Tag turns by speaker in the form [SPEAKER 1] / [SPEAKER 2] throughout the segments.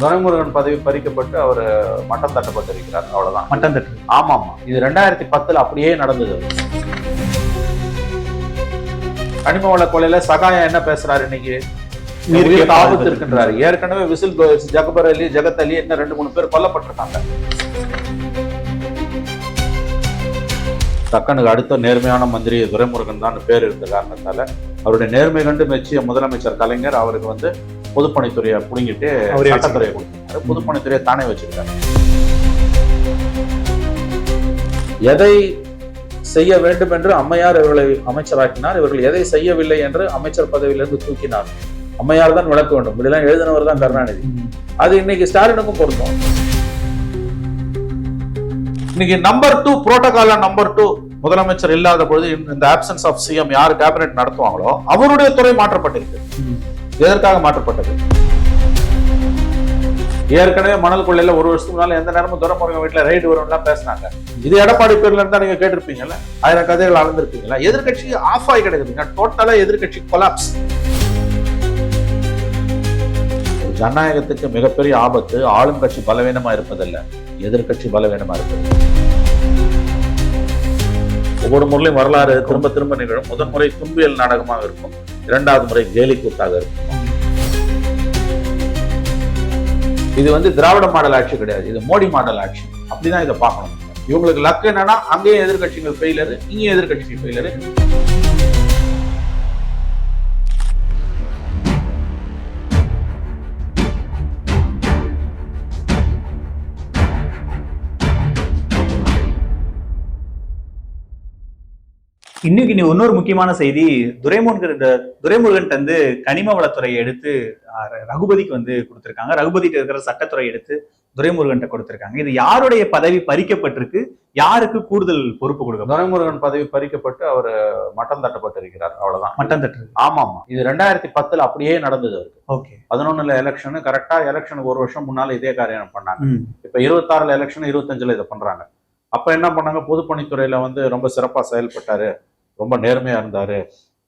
[SPEAKER 1] துரைமுருகன் பதவி பறிக்கப்பட்டு அவர் மட்டம் தட்டப்பட்டிருக்கிறார். அவ்வளவுதான்.
[SPEAKER 2] மட்டம் தட்டு.
[SPEAKER 1] ஆமா ஆமா இது ரெண்டாயிரத்தி பத்துல அப்படியே நடந்தது. கனிம வள கொலையில சகாயம் என்ன பேசுறாரு இன்னைக்கு? ஆபத்து இருக்கின்றாரு ஏற்கனவே விசில் ஜகபர் அலி ஜெகத் அலி இன்னும் ரெண்டு மூணு பேர் கொல்லப்பட்டிருக்காங்க. தக்கனுக்கு அடுத்த நேர்மையான மந்திரி துரைமுருகன் தான் பேர் இருந்த காரணத்தால அவருடைய நேர்மை கண்டு மெச்சிய முதலமைச்சர் கலைஞர் அவருக்கு வந்து பொதுப்பணித்துறையை புடுங்கிட்டு
[SPEAKER 2] அவரே
[SPEAKER 1] சட்டத்துறையை கொடுத்தாரு பொதுப்பணித்துறையை தானே வச்சிருக்காரு. எதை செய்ய வேண்டும் என்று அம்மையார் இவர்களை அமைச்சராக்கினார். இவர்கள் எதை செய்யவில்லை என்று அமைச்சர் பதவியிலிருந்து தூக்கினார். அம்மையார் தான் விளக்க வேண்டும். இப்படிலாம் எழுதினவர் தான் கருணாநிதி. அது இன்னைக்கு ஸ்டாலினுக்கும் பொருந்தும். இன்னைக்கு நம்பர் டூ புரோட்டோகால நம்பர் டூ முதலமைச்சர் இல்லாத பொழுது இந்த- இந்த ஆப்சன்ஸ் ஆஃப் சிஎம் யார் கேபினெட் நடத்துவாங்களோ அவருடைய துறை மாற்றப்பட்டிருக்கு. எதற்காக மாற்றப்பட்டது. ஏற்கனவே மணல் கொள்ளையில ஒரு வருஷத்துக்கு முன்னால எந்த நேரமும் துரமுருகன் வீட்டுல ரைடு வரும்லாம் பேசினாங்க. இது எடப்பாடி பேர்ல இருந்தா நீங்க கேட்டிருப்பீங்கல்ல? ஆயிரம் கதைகள் அளந்திருப்பீங்களா எதிர்கட்சி ஆஃப் ஆகி கிடைக்குதுங்க டோட்டலா எதிர்கட்சி கொலாப்ஸ் ஜனநாயகத்துக்கு மிகப்பெரிய ஆபத்து ஆளும் கட்சி பலவீனமா இருப்பதல்ல எதிர்கட்சி பலவீனமா இருப்பது. ஒவ்வொரு முறையும் வரலாறு திரும்ப திரும்ப நிகழும். முதன்முறை துன்பியல் நாடகமாக இருக்கும். இரண்டாவது முறை கேலி கூத்தாக இருக்கும். இது வந்து திராவிட மாடல் ஆட்சி கிடையாது. இது மோடி மாடல் ஆட்சி. அப்படிதான் இதை பார்க்கணும். இவங்களுக்கு லக் என்னன்னா அங்கேயும் எதிர்கட்சிகள் ஃபெயிலரு இங்கேயும் எதிர்கட்சிகள் ஃபெயிலரு
[SPEAKER 2] இன்னைக்கு இன்னொரு முக்கியமான செய்தி துரைமுருகன் துரைமுருகன் வந்து கனிம வளத்துறையை எடுத்து ரகுபதிக்கு வந்து கொடுத்திருக்காங்க. ரகுபதிக்கு இருக்கிற சட்டத்துறை எடுத்து துரைமுருகன் கொடுத்திருக்காங்க. இது யாருடைய பதவி பறிக்கப்பட்டிருக்கு? யாருக்கு கூடுதல் பொறுப்பு கொடுக்க
[SPEAKER 1] துரைமுருகன் பதவி பறிக்கப்பட்டு அவர் மட்டம் தட்டப்பட்டிருக்கிறார். அவ்வளவுதான்.
[SPEAKER 2] மட்டம் தட்டு.
[SPEAKER 1] ஆமா ஆமா இது ரெண்டாயிரத்தி பத்துல அப்படியே நடந்தது அவருக்கு
[SPEAKER 2] ஓகே.
[SPEAKER 1] பதினொன்னுல எலெக்ஷன் கரெக்டா எலெக்ஷனுக்கு ஒரு வருஷம் முன்னால இதே காரியம் பண்ணாங்க. இப்ப இருபத்தாறுல எலெக்ஷன் இருபத்தஞ்சுல இதை பண்றாங்க. அப்ப என்ன பண்ணாங்க? பொதுப்பணித்துறையில வந்து ரொம்ப சிறப்பா செயல்பட்டாரு. ரொம்ப நேர்மையா இருந்தாரு.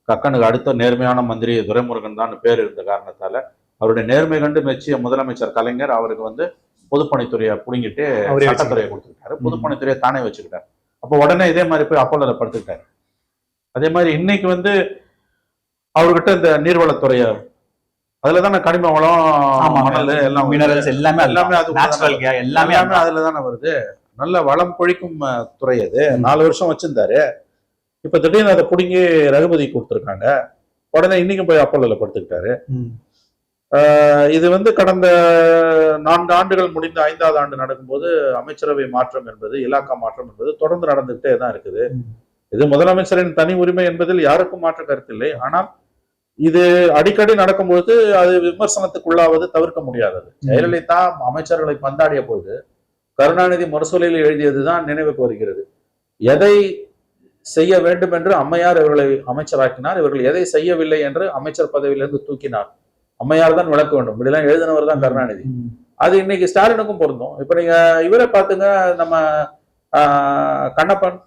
[SPEAKER 1] கக்கனுக்கு அடுத்த நேர்மையான மந்திரி துரைமுருகன் தான் பேர் இருந்த காரணத்தால அவருடைய நேர்மை கண்டு மெச்சிய முதலமைச்சர் கலைஞர் அவருக்கு வந்து பொதுப்பணித்துறையை புடுங்கிட்டு சட்டத்துறையை கொடுத்துருக்காரு பொதுப்பணித்துறையை தானே வச்சுக்கிட்டாரு. அப்போ உடனே இதே மாதிரி போய் அப்போலோல படுத்துக்கிட்டாரு. அதே மாதிரி இன்னைக்கு வந்து அவர்கிட்ட இந்த நீர்வளத்துறைய அதுல தானே கனிம வளம் மணல் எல்லாம்.
[SPEAKER 2] மினரல்ஸ் எல்லாமே
[SPEAKER 1] எல்லாமே அது
[SPEAKER 2] நேச்சுரல் எல்லாமே
[SPEAKER 1] எல்லாமே அதுல தானே வருது. நல்ல வளம் பொழிக்கும் துறை அது. நாலு வருஷம் வச்சிருந்தாரு. இப்ப திடீர்னு அதை புடுங்கி ரகுபதி கொடுத்துருக்காங்க. உடனே இன்னைக்கு போய் அப்போலோல படுத்துக்கிட்டாரு. இது வந்து கடந்த நான்கு ஆண்டுகள் முடிந்து ஐந்தாவது ஆண்டு நடக்கும்போது அமைச்சரவை மாற்றம் என்பது இலாக்கா மாற்றம் என்பது தொடர்ந்து நடந்துகிட்டே தான் இருக்குது. இது முதலமைச்சரின் தனி உரிமை என்பதில் யாருக்கும் மாற்று கருத்தில்லை. ஆனால் இது அடிக்கடி நடக்கும்பொழுது அது விமர்சனத்துக்குள்ளாவது தவிர்க்க முடியாதது ஜெயலலிதா அமைச்சர்களை பந்தாடிய போது கருணாநிதி முரசொலியில் எழுதியதுதான் நினைவுக்கு வருகிறது. எதை செய்ய வேண்டும் என்று அம்மையார் இவர்களை அமைச்சராக்கினார். இவர்கள் எதை செய்யவில்லை என்று அமைச்சர் பதவியிலிருந்து தூக்கினார். அம்மையார் தான் விளக்க வேண்டும். இப்படிலாம் எழுதினவர் தான் கருணாநிதி. அது இன்னைக்கு ஸ்டாலினுக்கும் பொருந்தும். இப்ப நீங்க இவரை பாத்துங்க நம்ம ஆஹ், கண்ணப்பன்.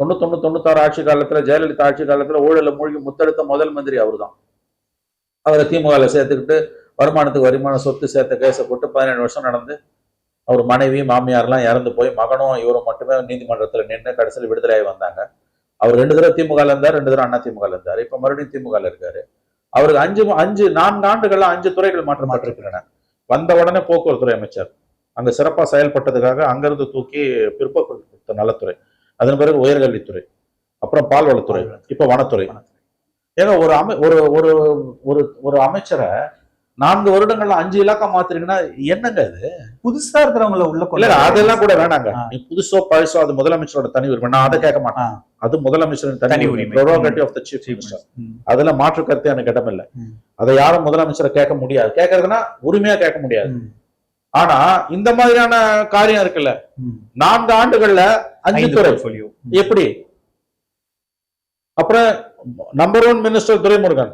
[SPEAKER 1] தொண்ணூத்தொன்னு தொண்ணூத்தாறு ஆட்சி காலத்துல ஜெயலலிதா ஆட்சி காலத்துல ஊழல மூழ்கி முத்தெடுத்த முதல் மந்திரி அவர்தான். அவரை திமுகல சேர்த்துக்கிட்டு வருமானத்துக்கு வருமானம் சொத்து சேர்த்த கேஸை போட்டு பதினேழு வருஷம் நடந்து அவர் மனைவி மாமியார்லாம் இறந்து போய் மகனும் இவரும் மட்டுமே நீதிமன்றத்துல நின்று கடைசியில் விடுதலையாகி வந்தாங்க. அவர் ரெண்டு தடவை திமுகல இருந்தார் ரெண்டு தடவை அண்ணா திமுகல இருந்தார். இப்ப மறுபடியும் திமுகல இருக்காரு. அவருக்கு அஞ்சு அஞ்சு நான்கு ஆண்டுகள்ல அஞ்சு துறைகள் மாற்றப்பட்டிருக்கின்றன. வந்த உடனே போக்குவரத்துறை அமைச்சர். அங்க சிறப்பா செயல்பட்டதுக்காக அங்கிருந்து தூக்கி பிற்போக்கு நலத்துறை. அதன் பிறகு உயர்கல்வித்துறை அப்புறம் பால்வளத்துறை இப்ப வனத்துறை. ஏங்க ஒரு அமை ஒரு ஒரு ஒரு ஒரு அமைச்சரை நான்கு வருடங்கள்ல அஞ்சு இலாக்கா மாத்துறீங்கன்னா என்னங்க இது
[SPEAKER 2] புதுசா இருக்கிறவங்கள உள்ள
[SPEAKER 1] இல்ல அதெல்லாம் கூட வேணாங்க. நீ புதுசோ பழசோ அது முதலமைச்சரோட தனி உரிமை. நான் அதை கேட்க மாட்டேன். அது முதலமைச்சரின் தனி உரிமை. Of the chief minister. அதுல மாற்று கருத்து எனக்கு இடமில்லை
[SPEAKER 2] ம்.
[SPEAKER 1] அதை யாரும் முதலமைச்சரை கேட்க முடியாது. கேட்கறதுன்னா உரிமையா கேட்க முடியாது. ஆனா இந்த மாதிரியான காரியம் இருக்குல்ல. நான்கு ஆண்டுகள்ல அஞ்சு துறை. எப்படி? அப்புறம் நம்பர் ஒன் மினிஸ்டர் துரைமுருகன்.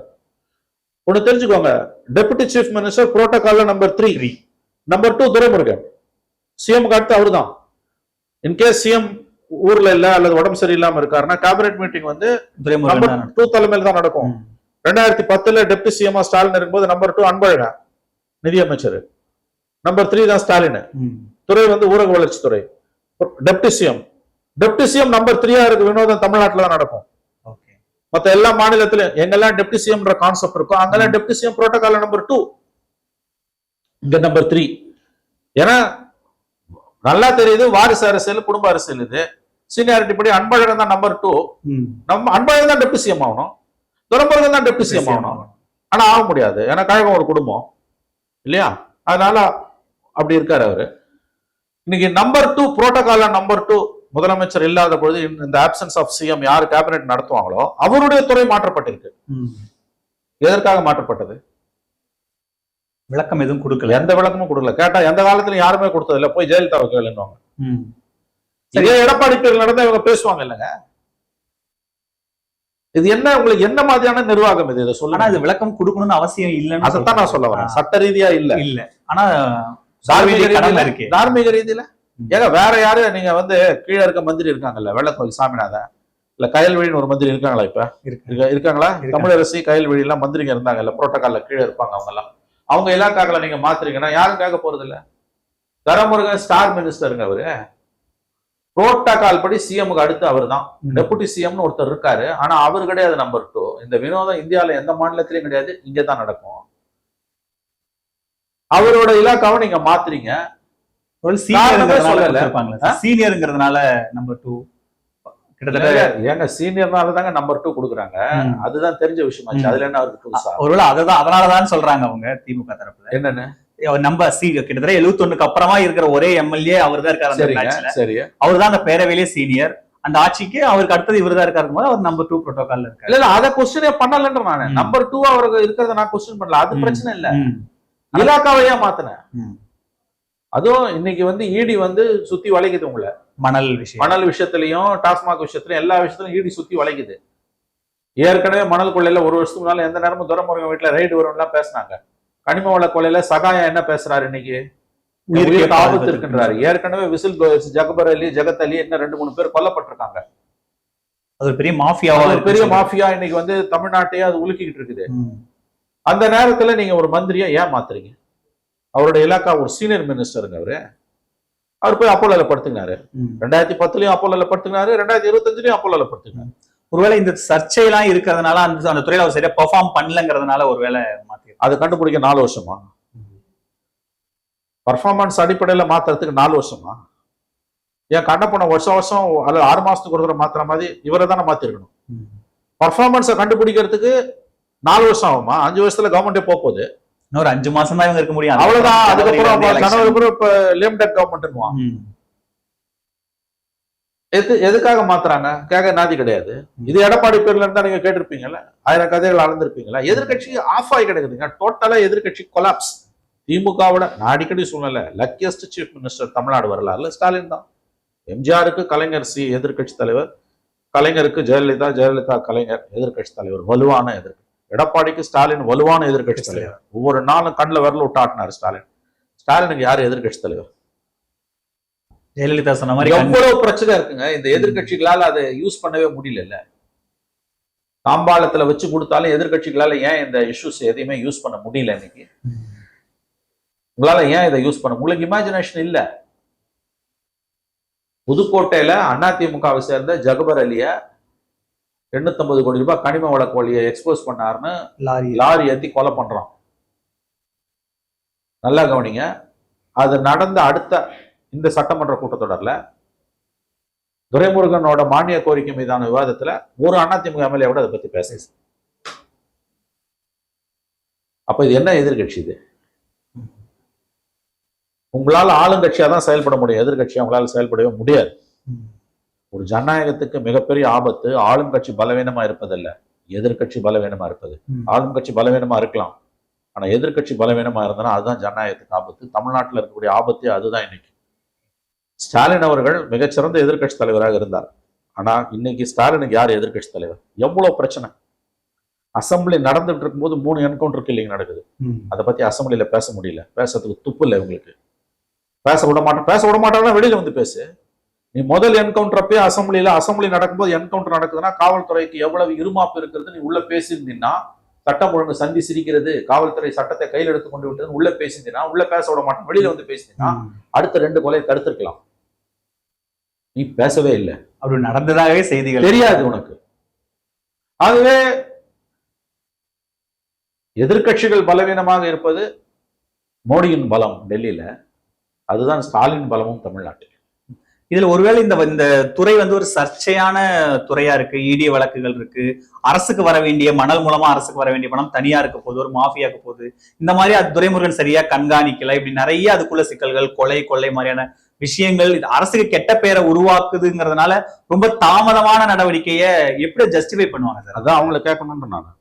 [SPEAKER 1] ஒண்ணு தெரிஞ்சுக்கோங்க. Deputy chief minister புரோட்டோகால்ல number three. Number two Duraimurugan. CM அடுத்து அவர்தான். இன்கேஸ் சிஎம் ஊர்ல இல்ல அல்லது உடம்பு சரியில்லாம இருக்காருன்னா கேபினெட் மீட்டிங் வந்து
[SPEAKER 2] தான்.
[SPEAKER 1] டூ தலைமையில் தான் நடக்கும். ரெண்டாயிரத்தி பத்துல டெப்டி சிஎம் ஸ்டாலின் இருக்கும்போது நம்பர் டூ அன்பழகன் நிதியமைச்சர். நம்பர் த்ரீ தான் ஸ்டாலின். துறை வந்து ஊரக வளர்ச்சி துறை deputy CM deputy CM number த்ரீயா இருக்கு வினோதம் தமிழ்நாட்டுல தான் நடக்கும். மத்த எல்லா மாநிலத்திலும் எங்கெல்லாம் டெப்டி சிஎம்ன்ற கான்செப்ட் இருக்கோ அங்கெல்லாம் deputy CM protocol number two இங்க நம்பர் த்ரீ ஏன்னா நல்லா தெரியுது வாரிசு அரசியல் குடும்ப அரசியல் இது. சீனியாரிட்டி படி அன்பழகன் தான் நம்பர் டூ. நம்ம அன்பழகன் தான் டெப்டி சிஎம் ஆகணும். துரம்பரகன் தான் டெப்டி சிஎம் ஆகணும். ஆனா ஆக முடியாது. ஏன்னா கழகம் ஒரு குடும்பம். இல்லையா? அதனால அப்படி இருக்காரு அவரு. இன்னைக்கு நம்பர் டூ புரோட்டோகால நம்பர் டூ முதலமைச்சர் இல்லாத பொழுது இந்த ஆப்சன்ஸ் ஆஃப் சிஎம் யார் கேபினெட் நடத்துவாங்களோ அவருடைய துறை மாற்றப்பட்டிருக்கு. எதற்காக மாற்றப்பட்டது?
[SPEAKER 2] விளக்கம் எதுவும் கொடுக்கல.
[SPEAKER 1] எந்த விளக்கமும் கொடுக்கல. கேட்டா எந்த காலத்துல யாருமே கொடுத்தது இல்ல. போய் ஜெயலலிதாவை கேளுன்னுவாங்க. இதே எடப்பாடி பேர்ல நடந்தா இவங்க பேசுவாங்க இல்லைங்க? இது என்ன உங்களுக்கு என்ன மாதிரியான நிர்வாகம் இது? இதை சொல்லுங்க.
[SPEAKER 2] இது விளக்கம் கொடுக்கணும்னு அவசியம் இல்லைன்னு
[SPEAKER 1] அதைத்தான் நான் சொல்ல வரேன். சட்ட ரீதியா இல்ல.
[SPEAKER 2] இல்ல. ஆனா
[SPEAKER 1] தார்மீக ரீதியில? ஏங்க வேற யாரு? நீங்க வந்து கீழே இருக்க மந்திரி இருக்காங்கல்ல வெள்ளக்கோயில் சாமிநாதன். இல்ல கயல்வெளின்னு ஒரு மந்திரி இருக்காங்களா இப்ப?
[SPEAKER 2] இருக்கு.
[SPEAKER 1] இருக்க- இருக்காங்களா?
[SPEAKER 2] இருக்காங்க.
[SPEAKER 1] தமிழரசி கயல்வெளி எல்லாம் மந்திரிங்க இருந்தாங்கல்ல புரோட்டோகால்ல கீழே இருப்பாங்க அவங்க எல்லாம் அவங்க இலாக்காக்களை நீங்க மாத்துறீங்கன்னா யாரும் கேட்க போறது இல்ல தரமுருகன் ஸ்டார் மினிஸ்டருங்க அவரு. புரோட்டோகால் படி சிஎம்க்கு அடுத்து அவர் தான். டெபுட்டி சிஎம்னு ஒருத்தர் இருக்காரு. ஆனா அவர் கிடையாது நம்பர் டூ இந்த வினோதம் இந்தியால எந்த மாநிலத்திலயும் கிடையாது இங்க தான் நடக்கும். அவரோட இலாக்காவை நீங்க மாத்துறீங்க.
[SPEAKER 2] சீனியர்ங்கிறதுனால நம்பர் டூ கிட்டத்தட்ட
[SPEAKER 1] ஏங்க சீனியர்னால தாங்க நம்பர் டூ கொடுக்குறாங்க. அதுதான் தெரிஞ்ச விஷயமாச்சு
[SPEAKER 2] ம்.
[SPEAKER 1] அதுல என்ன அவருக்கு
[SPEAKER 2] ஒருவேளை அததான் அதனாலதான் சொல்றாங்க அவங்க திமுக தரப்புல.
[SPEAKER 1] என்னன்னு?
[SPEAKER 2] நம்ம சி கிட்டத்தட்ட 71 அப்புறமா இருக்கிற ஒரே எம்எல்ஏ அவர் தான் இருக்காரு அவர் தான் அந்த பேரவையிலே சீனியர் அந்த ஆட்சிக்கு அவருக்கு அடுத்தது இவர் தான் இருக்காரு போது அவர் நம்பர் டூ புரோட்டோகால்ல இருக்காரு.
[SPEAKER 1] இல்ல இல்ல அத கொஸ்டினே பண்ணலன்ற நானு. நம்பர் டூ அவருக்கு இருக்கிறத நான் கொஸ்டின் பண்ணல. அது. பிரச்சனை இல்ல. இலாக்காவையே மாத்தினேன். அதுவும் இன்னைக்கு வந்து இடி வந்து சுத்தி வளைக்குது உங்களை.
[SPEAKER 2] மணல் விஷயம்.
[SPEAKER 1] மணல் விஷயத்திலையும் டாஸ்மாக் விஷயத்திலையும் எல்லா விஷயத்திலும் ஈடி சுத்தி வளைக்குது. ஏற்கனவே மணல் கொள்ளையில ஒரு வருஷத்துக்கு முன்னால எந்த நேரமும் துரமுருகன் வீட்டுல ரைடு வரும்லாம் பேசினாங்க. கனிம வள கொள்ளையில சகாயம் என்ன பேசுறாரு இன்னைக்கு?
[SPEAKER 2] உயிருக்கு
[SPEAKER 1] ஆபத்து இருக்குன்றாரு ஏற்கனவே விசில் ஜகபர் அலி ஜெகத் அலி இன்னும் ரெண்டு மூணு பேர் கொல்லப்பட்டிருக்காங்க.
[SPEAKER 2] அது பெரிய மாஃபியாவா
[SPEAKER 1] பெரிய. மாஃபியா இன்னைக்கு வந்து தமிழ்நாட்டையே அது உலுக்கிட்டு இருக்குது. அந்த நேரத்துல நீங்க ஒரு மந்திரியை ஏன் மாத்துறீங்க அவரோட இலாக்கா ஒரு சீனியர் மினிஸ்டருங்க அவரு. அவர் போய் அப்போலோல படுத்துக்கினாரு.
[SPEAKER 2] ம்.
[SPEAKER 1] ரெண்டாயிரத்தி பத்துலயும் அப்போலோல படுத்துக்கினாரு ரெண்டாயிரத்தி இருபத்தஞ்சுலயும் அப்போலோல படுத்துக்கினாரு.
[SPEAKER 2] ஒருவேளை இந்த சர்ச்சையெல்லாம் இருக்கிறதுனால அந்த அந்த துறையில அவர் சரியா பெர்ஃபார்ம் பண்ணலங்கிறதுனால ஒருவேளை மாத்தி
[SPEAKER 1] அதை கண்டுபிடிக்க நாலு வருஷமா? பர்ஃபார்மன்ஸ் அடிப்படையில மாத்துறதுக்கு நாலு வருஷமா? ஏன் கண்ணப்பனை வருஷம் வருஷம் அல்லது ஆறு மாசத்துக்கு ஒரு தடவை மாத்துற மாதிரி இவரை தானே மாத்திருக்கணும். பர்ஃபார்மன்ஸை கண்டுபிடிக்கிறதுக்கு நாலு வருஷம் ஆகுமா? அஞ்சு வருஷத்துல கவர்மெண்டே போக போகுது.
[SPEAKER 2] இன்னொரு அஞ்சு மாசம் தான் இவங்க இருக்க முடியும்.
[SPEAKER 1] அவ்வளவுதான். அதுக்கப்புறம். எது எதுக்காக மாத்துறாங்க? கேட்க நாதி கிடையாது. இது எடப்பாடி பேர்ல இருந்தா நீங்க கேட்டிருப்பீங்கல்ல? ஆயிரம் கதைகள் அளந்திருப்பீங்களா எதிர்கட்சி ஆஃப் ஆகி கிடக்குதுங்க. டோட்டலா எதிர்கட்சி கொலாப்ஸ் திமுகவோட நான் அடிக்கடி சொன்னல லக்கியஸ்ட் சீஃப் மினிஸ்டர் தமிழ்நாடு வரலாறுல ஸ்டாலின் தான். எம்ஜிஆருக்கு கலைஞர் சி எதிர்கட்சி தலைவர். கலைஞருக்கு ஜெயலலிதா ஜெயலலிதா கலைஞர் எதிர்கட்சி தலைவர். வலுவான எதிர்கட்சி எடப்பாடிக்கு ஸ்டாலின் வலுவான எதிர்கட்சி தலைவர். ஒவ்வொரு நாளும் கண்ணில் விரல விட்டு ஆட்டினார் ஸ்டாலின். ஸ்டாலினுக்கு யார் எதிர்கட்சி தலைவர்?
[SPEAKER 2] ஜெயலலிதா சொன்ன மாதிரி
[SPEAKER 1] எவ்வளவு பிரச்சனை இருக்குங்க. இந்த எதிர்க்கட்சிகளால அதை யூஸ் பண்ணவே முடியல தாம்பாளத்துல வச்சு கொடுத்தாலும் எதிர்க்கட்சிகளால ஏன் இந்த இஷ்யூஸ் எதையுமே யூஸ் பண்ண முடியல இன்னைக்கு? உங்களால ஏன் இதை யூஸ் பண்ண உங்களுக்கு இமேஜினேஷன் இல்ல. புதுக்கோட்டையில அதிமுகவை சேர்ந்த ஜகபர் அலிய 850 கோடி ரூபாய் கனிம வள கோழியை எக்ஸ்போஸ் பண்ணாருன்னு
[SPEAKER 2] லாரி.
[SPEAKER 1] லாரி ஏத்தி கொலை பண்றான். நல்லா கவனிங்க. அது நடந்த அடுத்த இந்த சட்டமன்ற கூட்டத்தொடர்ல துரைமுருகனோட மானிய கோரிக்கை மீதான விவாதத்துல ஒரு அதிமுக எம்எல்ஏ கூட அதை பத்தி பேச அப்ப இது என்ன எதிர்கட்சி இது? உங்களால ஆளுங்கட்சியா தான் செயல்பட முடியும். எதிர்கட்சியா உங்களால செயல்படவே முடியாது. ஒரு ஜனநாயகத்துக்கு மிகப்பெரிய ஆபத்து ஆளுங்கட்சி பலவீனமா இருப்பதல்ல. எதிர்க்கட்சி பலவீனமா இருப்பது.
[SPEAKER 2] ம்.
[SPEAKER 1] ஆளுங்கட்சி பலவீனமா இருக்கலாம். ஆனா எதிர்க்கட்சி பலவீனமா இருந்தனா அதுதான் ஜனநாயகத்துக்கு ஆபத்து. தமிழ்நாட்டுல இருக்கக்கூடிய ஆபத்து அதுதான் இன்னைக்கு. ஸ்டாலின் அவர்கள் மிகச்சிறந்த எதிர்க்கட்சி தலைவராக இருந்தார். ஆனா இன்னைக்கு ஸ்டாலினுக்கு யார் எதிர்க்கட்சி தலைவர்? எவ்வளவு பிரச்சனை. அசெம்பிளி நடந்துட்டு இருக்கும்போது மூணு என்கவுண்டர் கில்லிங் நடக்குது. அதை பத்தி அசெம்பிளில பேச முடியல. பேசுறதுக்கு துப்பு இல்லை உங்களுக்கு பேச விட மாட்டேன் பேச விட மாட்டாங்கன்னா வெளியில வந்து பேசு. நீ முதல் என்கவுண்டர் அப்பயே அசெம்பிளில அசெம்பிளி நடக்கும்போது என்கவுண்டர் நடக்குதுன்னா காவல்துறைக்கு எவ்வளவு இருமாப்பு இருக்கிறது நீ உள்ள பேசியிருந்தீங்கன்னா சட்டம் ஒழுங்கு சந்தி சிரிக்கிறது காவல்துறை சட்டத்தை கையில் எடுத்து கொண்டு விட்டது உள்ள பேசினா உள்ள பேச விட மாட்டேன் வெளியில வந்து பேசினா அடுத்த ரெண்டு கொலையை தடுத்திருக்கலாம். நீ பேசவே இல்லை.
[SPEAKER 2] அப்படி நடந்ததாகவே செய்திகள்.
[SPEAKER 1] தெரியாது உனக்கு. ஆகவே எதிர்க்கட்சிகள் பலவீனமாக இருப்பது மோடியின் பலம் டெல்லியில. அதுதான் ஸ்டாலின் பலமும் தமிழ்நாட்டில்.
[SPEAKER 2] இதுல ஒருவேளை இந்த இந்த துறை வந்து ஒரு சர்ச்சையான துறையா இருக்கு. இடி வழக்குகள் இருக்கு. அரசுக்கு வர வேண்டிய மணல் மூலமா அரசுக்கு வர வேண்டிய பணம் தனியா இருக்க போகுது. ஒரு மாஃபியாக்கு போகுது. இந்த மாதிரி அது துரைமுருகன் சரியா கண்காணிக்கல. இப்படி நிறைய அதுக்குள்ள சிக்கல்கள் கொலை கொள்ளை மாதிரியான விஷயங்கள். இது அரசுக்கு கெட்ட பேரை உருவாக்குதுங்கிறதுனால ரொம்ப தாமதமான நடவடிக்கையை எப்படி ஜஸ்டிஃபை பண்ணுவாங்க சார்?
[SPEAKER 1] அதான் அவங்கள கேட்கணும்னு நான்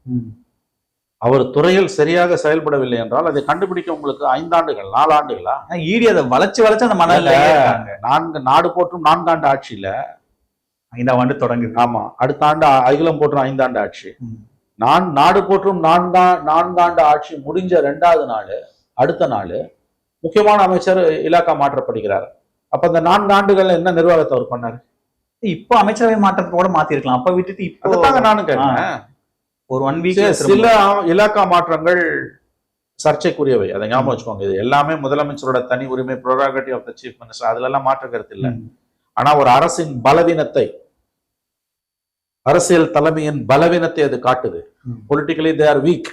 [SPEAKER 1] அவர் துறையில் சரியாக செயல்படவில்லை என்றால் அதை கண்டுபிடிக்க உங்களுக்கு ஐந்தாண்டுகள் நாலாண்டுகளா?
[SPEAKER 2] ஈடி அதை வளைச்சு வளைச்சு அந்த இருக்காங்க
[SPEAKER 1] நான்கு நாடு போற்றும் நான்காண்டு ஆட்சியில
[SPEAKER 2] ஐந்தாம் ஆண்டு தொடங்குது.
[SPEAKER 1] ஆமா அடுத்த ஆண்டு அகிலம் போற்றும் ஐந்தாண்டு ஆட்சி. நான் நாடு போற்றும் நான்கா நான்காண்டு ஆட்சி முடிஞ்ச ரெண்டாவது நாள் அடுத்த நாள் முக்கியமான அமைச்சர் இலாக்கா மாற்றப்படுகிறார். அப்ப இந்த நான்கு ஆண்டுகள்ல என்ன நிர்வாகத்தை அவர் பண்ணாரு?
[SPEAKER 2] இப்போ அமைச்சரவை மாற்றத்தோட மாத்திருக்கலாம். அப்ப விட்டுட்டு இப்போ
[SPEAKER 1] நானும் கேட்கிறேன்
[SPEAKER 2] ஒரு ஒன் வீக்
[SPEAKER 1] சில- இலாக்கா மாற்றங்கள் சர்ச்சைக்குரியவை. அதை ஞாபகம் வச்சுக்கோங்க. இது எல்லாமே முதலமைச்சரோட தனி உரிமை prerogative of the chief minister அதுல எல்லாம் மாற்று கருத்து இல்ல ஆனா ஒரு அரசின் பலவீனத்தை அரசியல் தலைமையின் பலவீனத்தை அது காட்டுது. Politically they are weak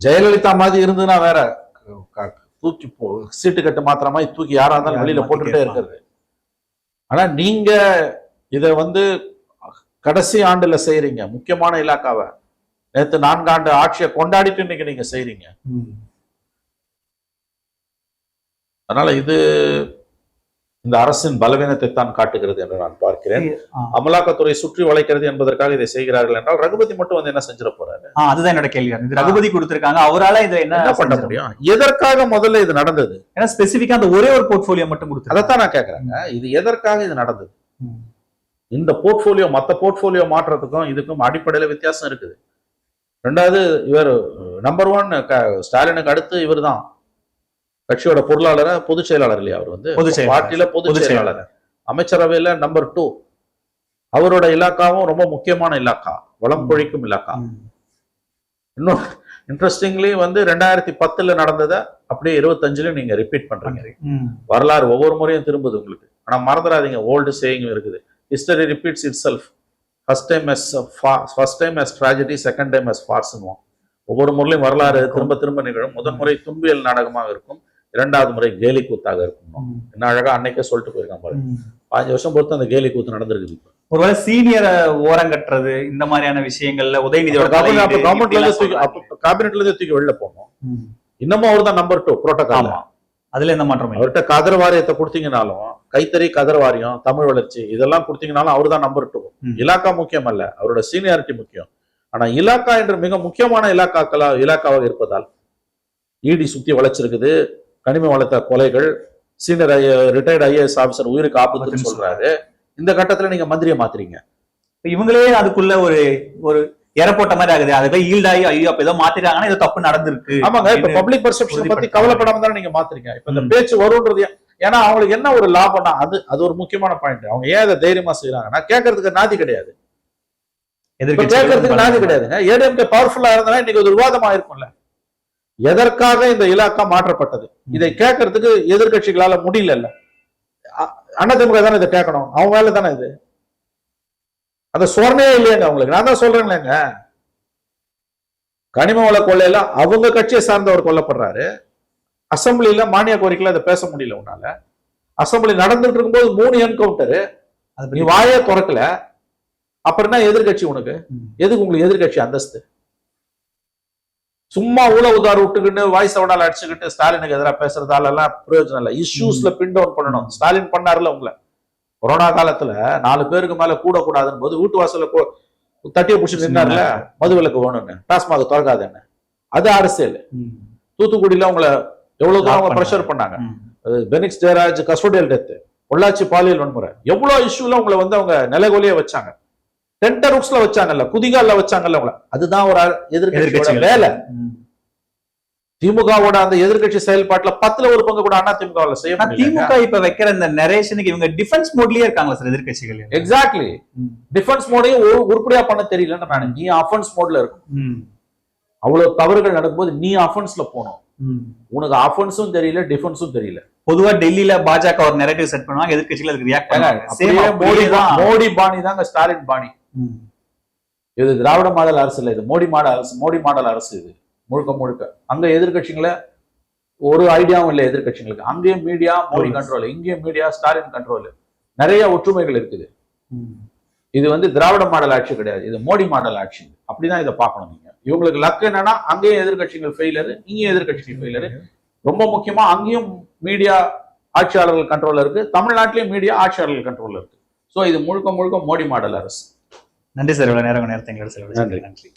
[SPEAKER 1] Jayalalithaa மாதிரி இருந்ததுன்னா வேற தூக்கி போ சீட்டு கட்டு மாத்திர மாதிரி தூக்கி யாரா இருந்தாலும் வெளியில
[SPEAKER 2] கேட்பாங்க.
[SPEAKER 1] இருக்கிறது. ஆனா நீங்க இத வந்து கடைசி ஆண்டுல செய்றீங்க. முக்கியமான இலாக்காவை. நேத்து நான்காண்டு ஆட்சியை கொண்டாடிட்டு இன்னைக்கு நீங்க செய்றீங்க. அதனால இது இந்த அரசின் பலவீனத்தை தான் காட்டுகிறது என்று நான் பார்க்கிறேன். அமலாக்கத்துறை சுற்றி வளைக்கிறது என்பதற்காக இதை செய்கிறார்கள் என்றால் ரகுபதி மட்டும் வந்து என்ன செஞ்சிட போறாரு?
[SPEAKER 2] அதுதான் என்னோட கேள்வி. இது ரகுபதி கொடுத்திருக்காங்க. அவரால இதை என்ன
[SPEAKER 1] பண்ண முடியும்? எதற்காக முதல்ல இது நடந்தது?
[SPEAKER 2] ஏன்னா ஸ்பெசிபிக்கா அந்த ஒரே ஒரு போர்ட்போலியோ மட்டும் கொடுத்தாங்க
[SPEAKER 1] அதைத்தான் நான் கேக்குறேங்க. இது எதற்காக இது நடந்தது? இந்த போர்ட்போலியோ மத்த போர்ட்போலியோ மாற்றத்துக்கும் இதுக்கும் அடிப்படையில வித்தியாசம் இருக்குது. ரெண்டாவது இவர் நம்பர் ஒன் ஸ்டாலினுக்கு அடுத்து இவர்தான். கட்சியோட பொருளாளர் பொதுச் செயலாளர் இல்லையா அவர் வந்து. பார்ட்டியில பொதுச் செயலாளர். அமைச்சரவையில நம்பர் டூ அவரோட இலாக்காவும் ரொம்ப முக்கியமான இலாக்கா. வளம் கொழிக்கும் இலாக்கா. இன்னும் இன்ட்ரெஸ்டிங்லி வந்து ரெண்டாயிரத்தி பத்துல நடந்ததை அப்படியே இருபத்தஞ்சுல நீங்க ரிப்பீட் பண்றீங்க. வரலாறு ஒவ்வொரு முறையும் திரும்புது உங்களுக்கு. ஆனா மறந்துடாதீங்க ஓல்டு சேயிங் இருக்குது. History repeats itself first time as first time as tragedy second time as ஃபார்ஸ்னுவோம் ஒவ்வொரு முறையும் வரலாறு திரும்ப திரும்ப நிகழும். முதல் முறை துன்பியல் நாடகமாக இருக்கும். இரண்டாவது முறை கேலி கூத்தாக இருக்கும் என்ன அழகா அன்னைக்கே சொல்லிட்டு போயிருக்கான் பாருங்க பாஞ்சு வருஷம் பொறுத்து அந்த கேலி கூத்து நடந்திருக்குது இப்ப.
[SPEAKER 2] ஒருவேளை சீனியரை ஓரம் கட்டுறது இந்த மாதிரியான விஷயங்கள்ல உதயநிதியோட
[SPEAKER 1] கவர்மெண்ட்ல இருந்து தூக்கி வெளில போகணும்
[SPEAKER 2] ம்.
[SPEAKER 1] இன்னமும் அவர் தான் நம்பர் டூ புரோட்டோகால்
[SPEAKER 2] அதுல எந்த மாற்றமும் இல்லை.
[SPEAKER 1] அவர்கிட்ட கதர் வாரியத்தை கொடுத்தீங்கனாலும் கைத்தறி கதர் வாரியம் தமிழ் வளர்ச்சி இதெல்லாம் கொடுத்தீங்கனாலும் அவர் தான் நம்பர் டூ. இலாக்கா முக்கியம் அல்ல அவரோட சீனியாரிட்டி முக்கியம். ஆனா இலாக்கா என்ற மிக முக்கியமான இலாக்காக்களா இலாக்காவாக இருப்பதால் இடி சுத்தி வளைச்சிருக்குது கனிம வளர்த்த கொலைகள் சீனியர் ரிட்டையர்ட் ஐஏஎஸ் ஆபீசர் உயிருக்கு ஆபத்துன்னு சொல்றாரு. இந்த கட்டத்துல நீங்க மந்திரியை மாத்துறீங்க.
[SPEAKER 2] இவங்களே அதுக்குள்ள ஒரு ஒரு எர போட்ட மாதிரி ஆகுது. அது போய் ஈல்டாகி ஐயோ அப்ப ஏதோ மாத்திட்டாங்கன்னா ஏதோ தப்பு நடந்திருக்கு.
[SPEAKER 1] ஆமாங்க. இப்ப பப்ளிக் பர்செப்ஷன் பத்தி கவலைப்படாம தானே நீங்க மாத்துறீங்க. இப்ப இந்த. பேச்சு வரும்ன்றது ஏன்? ஏன்னா அவங்களுக்கு என்ன ஒரு லாபம்னா அது அது ஒரு முக்கியமான பாயிண்ட் அவங்க ஏன் அதை தைரியமா செய்யறாங்கன்னா கேட்கறதுக்கு நாதி கிடையாது. கேட்கறதுக்கு நாதி. கிடையாதுங்க. ஏடிஎம்கே பவர்ஃபுல்லா இருந்தா இன்னைக்கு ஒரு விவாதமா இருக்கும்ல. எதற்காக இந்த இலாக்கா மாற்றப்பட்டது? இதை கேட்கறதுக்கு எதிர்க்கட்சிகளால முடியல இல்ல அதிமுக தானே இதை கேட்கணும் அவங்க வேலை தானே இது? அந்த சோர்மையே இல்லையாங்க அவங்களுக்கு. நான் தான் சொல்றேன்லங்க. கனிம வள கொள்ளையில அவங்க கட்சியை சார்ந்தவர் கொல்லப்படுறாரு. அசம்பிளியில மானிய கோரிக்கையில அதை பேச முடியல உன்னால. அசம்பிளி நடந்துட்டு இருக்கும்போது மூணு என்கவுண்டரு.
[SPEAKER 2] அது
[SPEAKER 1] நீ வாயே திறக்கல. அப்புறம் என்ன எதிர்கட்சி உனக்கு? எதுக்கு உங்களுக்கு எதிர்கட்சி அந்தஸ்து? சும்மா ஊழ உதார் விட்டுக்கிட்டு வாய்ஸ் அவனால் அடிச்சுக்கிட்டு ஸ்டாலினுக்கு எதிராக பேசுறதால எல்லாம் பிரயோஜனம் இல்லை. இஷ்யூஸ்ல பின் டவுன் பண்ணணும். ஸ்டாலின் பண்ணாருல உங்களை. கொரோனா காலத்துல நாலு பேருக்கு மேல கூட கூடாதுன்னு போது வீட்டு வாசல்ல கூ- தட்டிய பிடிச்சி நின்னார்ல மது விலக்கு வேணும்னு. டாஸ்மாக் திறக்காதுன்னு. அது அரசியல். தூத்துக்குடியில உங்களை எவ்வளவு தூரம் அவங்க ப்ரெஷர் பண்ணாங்க. பெனிக்ஸ் ஜெயராஜ் கஸ்டோடியல் டெத் பொள்ளாச்சி பாலியல் வன்முறை. எவ்வளவு இஷ்யூல உங்களை வந்து அவங்க நிலைகொலிய வச்சாங்க. டென்டர் ரூக்ஸ்ல வச்சாங்கல்ல குதிகால்ல வச்சாங்கல்ல உங்களை. அதுதான் ஒரு எதிர்கட்சியோட வேலை. திமுகவோட அந்த எதிர்க்கட்சி செயல்பாட்டுல பத்துல ஒரு பங்கு கூட அண்ணா திமுகவுல செய்ய
[SPEAKER 2] திமுக இப்ப வைக்கிற இந்த நரேஷனுக்கு இவங்க டிஃபென்ஸ் மோட்லயே இருக்காங்களா சார் எதிர்க்கட்சிகள்
[SPEAKER 1] எக்ஸாக்ட்லி. டிஃபென்ஸ் மோடையும் ஒரு உருப்படியா பண்ண தெரியலன்னு நான் நீ அஃபென்ஸ் மோட்ல இருக்கும். அவ்வளவு தவறுகள் நடக்கும்போது நீ அஃபென்ஸ்ல போகணும்.
[SPEAKER 2] ம்.
[SPEAKER 1] உனக்கு அஃபென்ஸும் தெரியல டிஃபென்ஸும் தெரியல.
[SPEAKER 2] பொதுவா டெல்லியில பாஜக ஒரு நெரேட்டிவ் செட் பண்ணுவாங்க எதிர்க்கட்சிகள் அதுக்கு ரியாக்ட் Same
[SPEAKER 1] மோடி தான். மோடி பாணி தாங்க ஸ்டாலின் பாணி. இது திராவிட மாடல் அரசு இல்ல இது மோடி மாடல் அரசு மோடி மாடல் அரசு இது. முழுக்க முழுக்க. அங்க எதிர்க்கட்சிங்கள ஒரு ஐடியாவும் இல்லை எதிர்க்கட்சிங்களுக்கு. அங்கேயும் மீடியா மோடி. கண்ட்ரோல் இங்கேயும் மீடியா ஸ்டாலின் கண்ட்ரோல் நிறைய ஒற்றுமைகள் இருக்குது. இது வந்து திராவிட மாடல் ஆட்சி கிடையாது. இது மோடி மாடல் ஆட்சி. அப்படிதான் இதை பார்க்கணும் நீங்க. இவங்களுக்கு லக் என்னன்னா அங்கேயும் எதிர்க்கட்சிகள் ஃபெயிலரு இங்கேயும் எதிர்க்கட்சிகள் ஃபெயிலரு ரொம்ப முக்கியமா அங்கேயும் மீடியா ஆட்சியாளர்கள் கண்ட்ரோல்ல இருக்கு. தமிழ்நாட்டிலயும் மீடியா ஆட்சியாளர்கள் கண்ட்ரோல்ல இருக்கு. சோ இது முழுக்க முழுக்க மோடி மாடல் அரசு.
[SPEAKER 2] நன்றி சார். இவ்வளவு நேரம் நேரத்தை
[SPEAKER 1] நன்றி.
[SPEAKER 2] நன்றி.